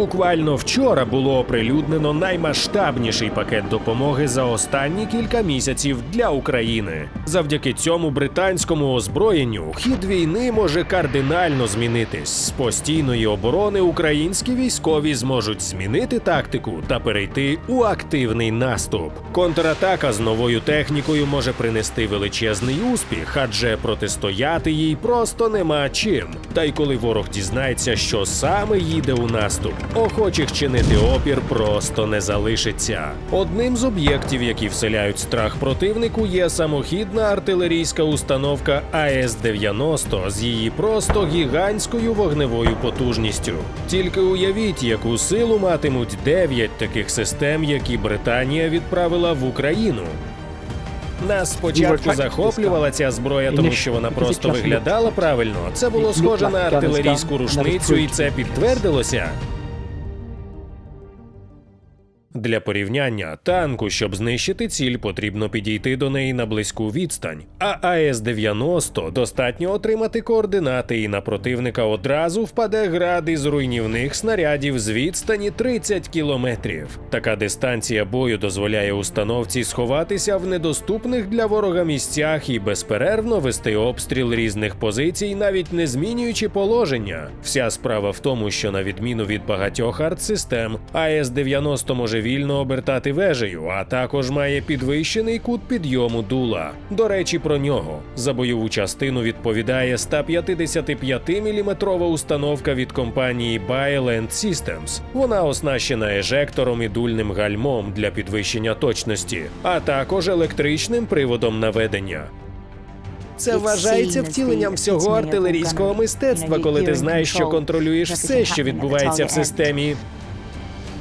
Буквально вчора було оприлюднено наймасштабніший пакет допомоги за останні кілька місяців для України. Завдяки цьому британському озброєнню хід війни може кардинально змінитись. З постійної оборони українські військові зможуть змінити тактику та перейти у активний наступ. Контратака з новою технікою може принести величезний успіх, адже протистояти їй просто нема чим. Та й коли ворог дізнається, що саме їде у наступ, охочих чинити опір просто не залишиться. Одним з об'єктів, які вселяють страх противнику, є самохідна артилерійська установка АС-90 з її просто гігантською вогневою потужністю. Тільки уявіть, яку силу матимуть 9 таких систем, які Британія відправила в Україну. Нас спочатку захоплювала ця зброя, тому що вона просто виглядала правильно. Це було схоже на артилерійську рушницю, і це підтвердилося. Для порівняння танку, щоб знищити ціль, потрібно підійти до неї на близьку відстань. А АС-90 достатньо отримати координати, і на противника одразу впаде град із руйнівних снарядів з відстані 30 кілометрів. Така дистанція бою дозволяє установці сховатися в недоступних для ворога місцях і безперервно вести обстріл різних позицій, навіть не змінюючи положення. Вся справа в тому, що на відміну від багатьох артсистем, АС-90 може вільно обертати вежею, а також має підвищений кут підйому дула. До речі, про нього за бойову частину відповідає 155-мм установка від компанії Bioland Systems. Вона оснащена ежектором і дульним гальмом для підвищення точності, а також електричним приводом наведення. Це вважається втіленням всього артилерійського мистецтва, коли ти знаєш, що контролюєш все, що відбувається в системі.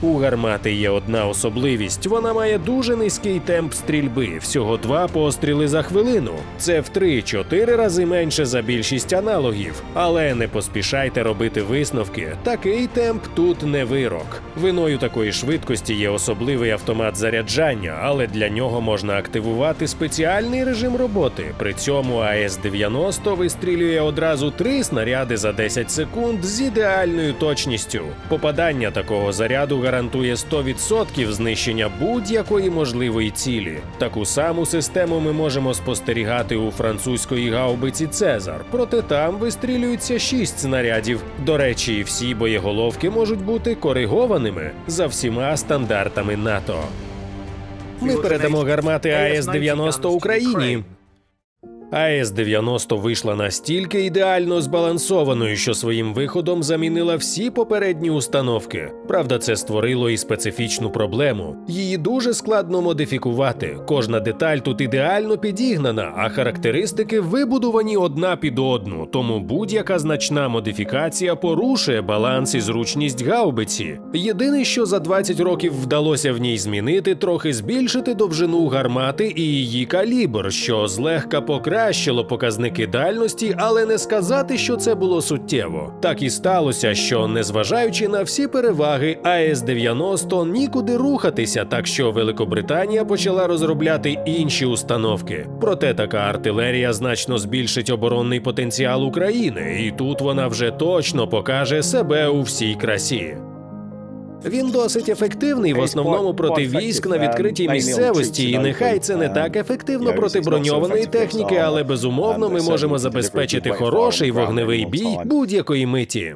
У гармати є одна особливість: вона має дуже низький темп стрільби, всього два постріли за хвилину. Це в 3-4 рази менше за більшість аналогів. Але не поспішайте робити висновки. Такий темп тут не вирок. Виною такої швидкості є особливий автомат заряджання, але для нього можна активувати спеціальний режим роботи. При цьому АС-90 вистрілює одразу три снаряди за 10 секунд з ідеальною точністю. Попадання такого заряду гарантує 100% знищення будь-якої можливої цілі. Таку саму систему ми можемо спостерігати у французької гаубиці Цезар, проте там вистрілюється 6 снарядів. До речі, всі боєголовки можуть бути коригованими за всіма стандартами НАТО. Ми передамо гармати АС-90 Україні. АС-90 вийшла настільки ідеально збалансованою, що своїм виходом замінила всі попередні установки. Правда, це створило і специфічну проблему. Її дуже складно модифікувати. Кожна деталь тут ідеально підігнана, а характеристики вибудовані одна під одну. Тому будь-яка значна модифікація порушує баланс і зручність гаубиці. Єдине, що за 20 років вдалося в ній змінити, трохи збільшити довжину гармати і її калібр, що злегка покращило показники дальності, але не сказати, що це було суттєво. Так і сталося, що незважаючи на всі переваги, АС-90 нікуди рухатися, так що Великобританія почала розробляти інші установки. Проте така артилерія значно збільшить оборонний потенціал України, і тут вона вже точно покаже себе у всій красі. Він досить ефективний в основному проти військ на відкритій місцевості, і нехай це не так ефективно проти броньованої техніки, але безумовно ми можемо забезпечити хороший вогневий бій будь-якої миті.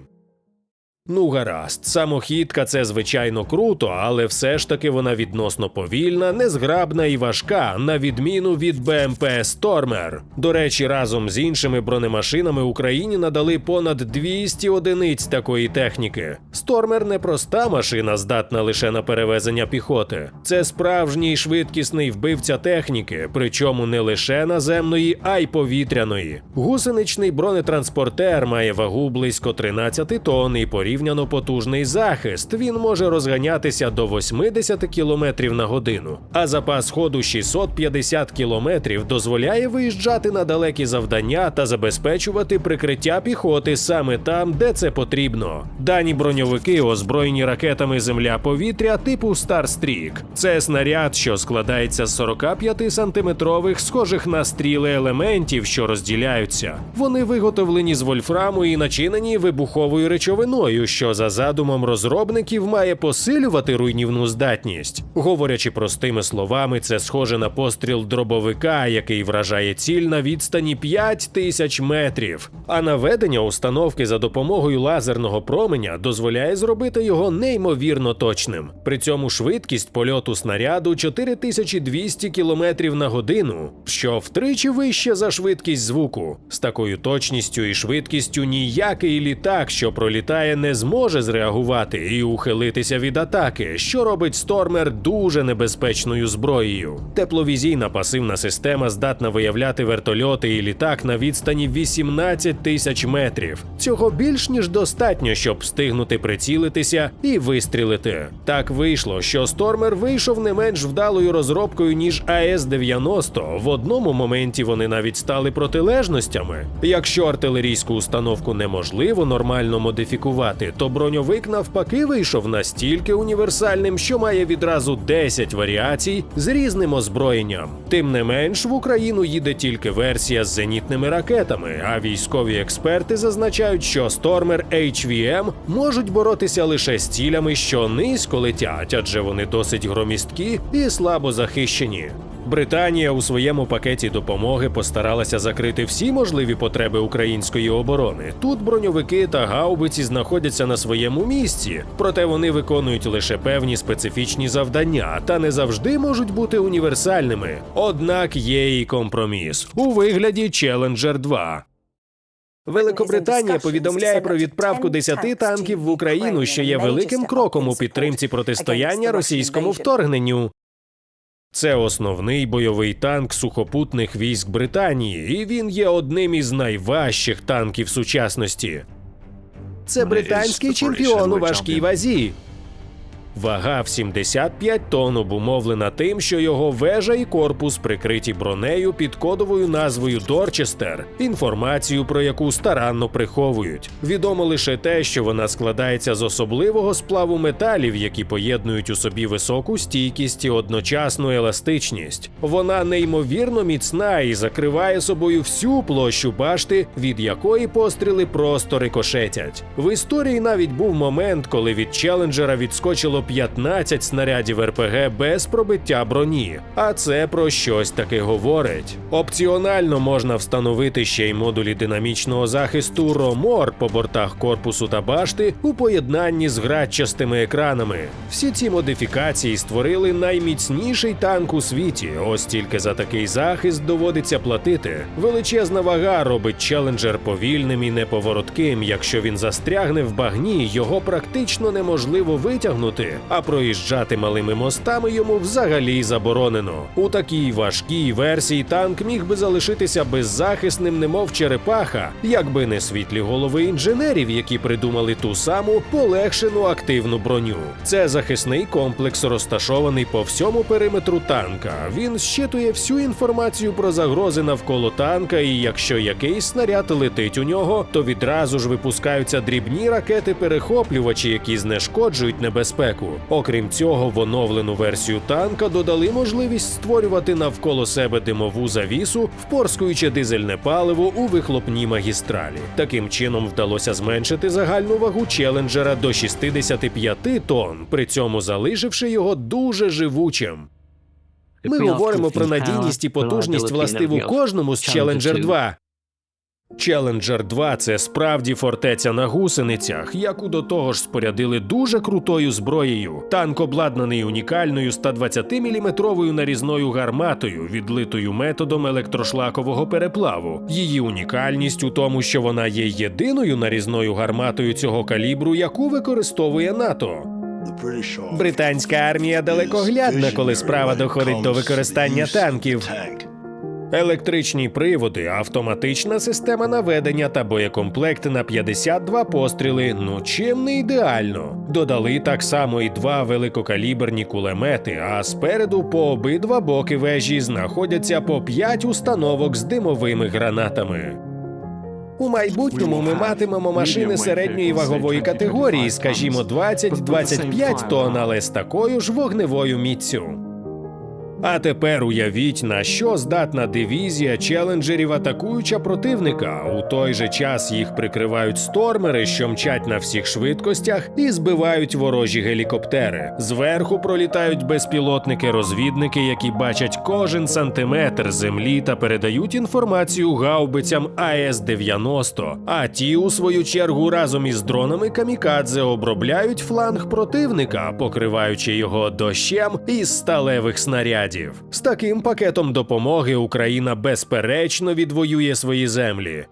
Ну, гаразд, самохідка це звичайно круто, але все ж таки вона відносно повільна, незграбна і важка, на відміну від БМП Стормер. До речі, разом з іншими бронемашинами Україні надали понад 200 одиниць такої техніки. Стормер не проста машина, здатна лише на перевезення піхоти. Це справжній швидкісний вбивця техніки, причому не лише наземної, а й повітряної. Гусеничний бронетранспортер має вагу близько 13 тонн і порівняно потужний захист. Він може розганятися до 80 км на годину. А запас ходу 650 км дозволяє виїжджати на далекі завдання та забезпечувати прикриття піхоти саме там, де це потрібно. Дані броньовики озброєні ракетами земля-повітря типу Starstreak. Це снаряд, що складається з 45 сантиметрових, схожих на стріли елементів, що розділяються. Вони виготовлені з вольфраму і начинені вибуховою речовиною, зброєю, що за задумом розробників має посилювати руйнівну здатність. Говорячи простими словами, це схоже на постріл дробовика, який вражає ціль на відстані 5 тисяч метрів. А наведення установки за допомогою лазерного променя дозволяє зробити його неймовірно точним. При цьому швидкість польоту снаряду 4200 км на годину, що втричі вище за швидкість звуку. З такою точністю і швидкістю ніякий літак, що пролітає, не зможе зреагувати і ухилитися від атаки, що робить Стормер дуже небезпечною зброєю. Тепловізійна пасивна система здатна виявляти вертольоти і літак на відстані 18 тисяч метрів. Цього більш ніж достатньо, щоб встигнути прицілитися і вистрілити. Так вийшло, що Стормер вийшов не менш вдалою розробкою ніж АС-90. В одному моменті вони навіть стали протилежностями. Якщо артилерійську установку неможливо нормально модифікувати, то броньовик навпаки вийшов настільки універсальним, що має відразу 10 варіацій з різним озброєнням. Тим не менш, в Україну їде тільки версія з зенітними ракетами, а військові експерти зазначають, що Стормер HVM можуть боротися лише з цілями, що низько летять, адже вони досить громісткі і слабо захищені. Британія у своєму пакеті допомоги постаралася закрити всі можливі потреби української оборони. Тут броньовики та гаубиці знаходяться на своєму місці, проте вони виконують лише певні специфічні завдання та не завжди можуть бути універсальними. Однак є і компроміс у вигляді Challenger 2. Великобританія повідомляє про відправку 10 танків в Україну, що є великим кроком у підтримці протистояння російському вторгненню. Це основний бойовий танк сухопутних військ Британії, і він є одним із найважчих танків сучасності. Це британський чемпіон у важкій вазі. Вага в 75 тонн обумовлена тим, що його вежа і корпус прикриті бронею під кодовою назвою Дорчестер, інформацію про яку старанно приховують. Відомо лише те, що вона складається з особливого сплаву металів, які поєднують у собі високу стійкість і одночасну еластичність. Вона неймовірно міцна і закриває собою всю площу башти, від якої постріли просто рикошетять. В історії навіть був момент, коли від челенджера відскочило 15 снарядів РПГ без пробиття броні. А це про щось таке говорить. Опціонально можна встановити ще й модулі динамічного захисту Ромор по бортах корпусу та башти у поєднанні з градчастими екранами. Всі ці модифікації створили найміцніший танк у світі. Ось тільки за такий захист доводиться платити. Величезна вага робить челенджер повільним і неповоротким. Якщо він застрягне в багні, його практично неможливо витягнути, а проїжджати малими мостами йому взагалі заборонено. У такій важкій версії танк міг би залишитися беззахисним, немов черепаха, якби не світлі голови інженерів, які придумали ту саму полегшену активну броню. Це захисний комплекс, розташований по всьому периметру танка. Він щитує всю інформацію про загрози навколо танка, і якщо якийсь снаряд летить у нього, то відразу ж випускаються дрібні ракети-перехоплювачі, які знешкоджують небезпеку. Окрім цього, в оновлену версію танка додали можливість створювати навколо себе димову завісу, впорскуючи дизельне паливо у вихлопній магістралі. Таким чином вдалося зменшити загальну вагу челенджера до 65 тонн, при цьому залишивши його дуже живучим. Ми говоримо про надійність і потужність властиву кожному з Challenger 2. Challenger 2 – це справді фортеця на гусеницях, яку до того ж спорядили дуже крутою зброєю. Танк обладнаний унікальною 120-мм нарізною гарматою, відлитою методом електрошлакового переплаву. Її унікальність у тому, що вона є єдиною нарізною гарматою цього калібру, яку використовує НАТО. Британська армія далекоглядна, коли справа доходить до використання танків. Електричні приводи, автоматична система наведення та боєкомплект на 52 постріли. Ну чим не ідеально. Додали так само і два великокаліберні кулемети, а спереду по обидва боки вежі знаходяться по 5 установок з димовими гранатами. У майбутньому ми матимемо машини середньої вагової категорії, скажімо, 20-25 тонн, але з такою ж вогневою міццю. А тепер уявіть, на що здатна дивізія челенджерів атакуюча противника. У той же час їх прикривають стормери, що мчать на всіх швидкостях, і збивають ворожі гелікоптери. Зверху пролітають безпілотники-розвідники, які бачать кожен сантиметр землі та передають інформацію гаубицям АС-90. А ті, у свою чергу, разом із дронами камікадзе обробляють фланг противника, покриваючи його дощем із сталевих снарядів. З таким пакетом допомоги Україна безперечно відвоює свої землі.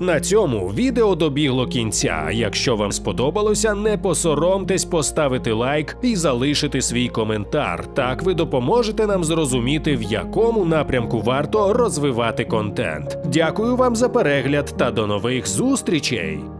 На цьому відео добігло кінця. Якщо вам сподобалося, не посоромтесь поставити лайк і залишити свій коментар. Так ви допоможете нам зрозуміти, в якому напрямку варто розвивати контент. Дякую вам за перегляд та до нових зустрічей!